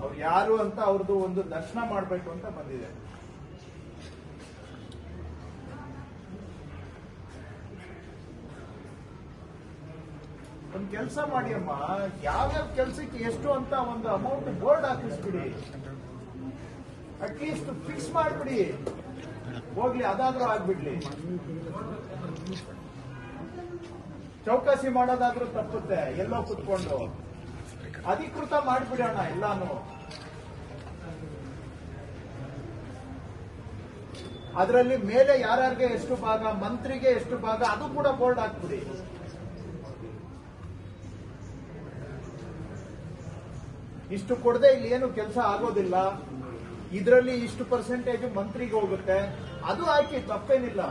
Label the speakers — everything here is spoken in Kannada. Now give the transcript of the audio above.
Speaker 1: ಅವ್ರು ಯಾರು ಅಂತ ಅವ್ರದ್ದು ಒಂದು ದರ್ಶನ ಮಾಡಬೇಕು ಅಂತ ಬಂದಿದೆ. ಒಂದ್ ಕೆಲಸ ಮಾಡಿ ಅಮ್ಮ, ಯಾವ್ಯಾವ ಕೆಲ್ಸಕ್ಕೆ ಎಷ್ಟು ಅಂತ ಒಂದು ಅಮೌಂಟ್ ಬೋರ್ಡ್ ಹಾಕಿಸ್ಬಿಡಿ. ಅಟ್ಲೀಸ್ಟ್ ಫಿಕ್ಸ್ ಮಾಡ್ಬಿಡಿ. ಹೋಗ್ಲಿ, ಅದಾದ್ರೂ ಆಗ್ಬಿಡ್ಲಿ. ಚೌಕಾಸಿ ಮಾಡೋದಾದ್ರೂ ತಪ್ಪುತ್ತೆ, ಎಲ್ಲೋ ಕುತ್ಕೊಂಡು. ಅಧಿಕೃತ ಮಾಡ್ಬಿಡೋಣ ಎಲ್ಲಾನು. ಅದರಲ್ಲಿ ಮೇಲೆ ಯಾರ್ಯಾರಿಗೆ ಎಷ್ಟು ಭಾಗ, ಮಂತ್ರಿಗೆ ಎಷ್ಟು ಭಾಗ, ಅದು ಕೂಡ ಬೋರ್ಡ್ ಹಾಕ್ಬಿಡಿ ಇಷ್ಟು ಕೊಡದೆ ಇಲ್ಲಿ ಏನು ಕೆಲಸ ಆಗೋದಿಲ್ಲ. ಇದರಲ್ಲಿ ಇಷ್ಟು ಪರ್ಸೆಂಟೇಜ್ ಮಂತ್ರಿಗೆ ಹೋಗುತ್ತೆ. ಅದು ಹಾಕಿ ತಪ್ಪೇನಿಲ್ಲ.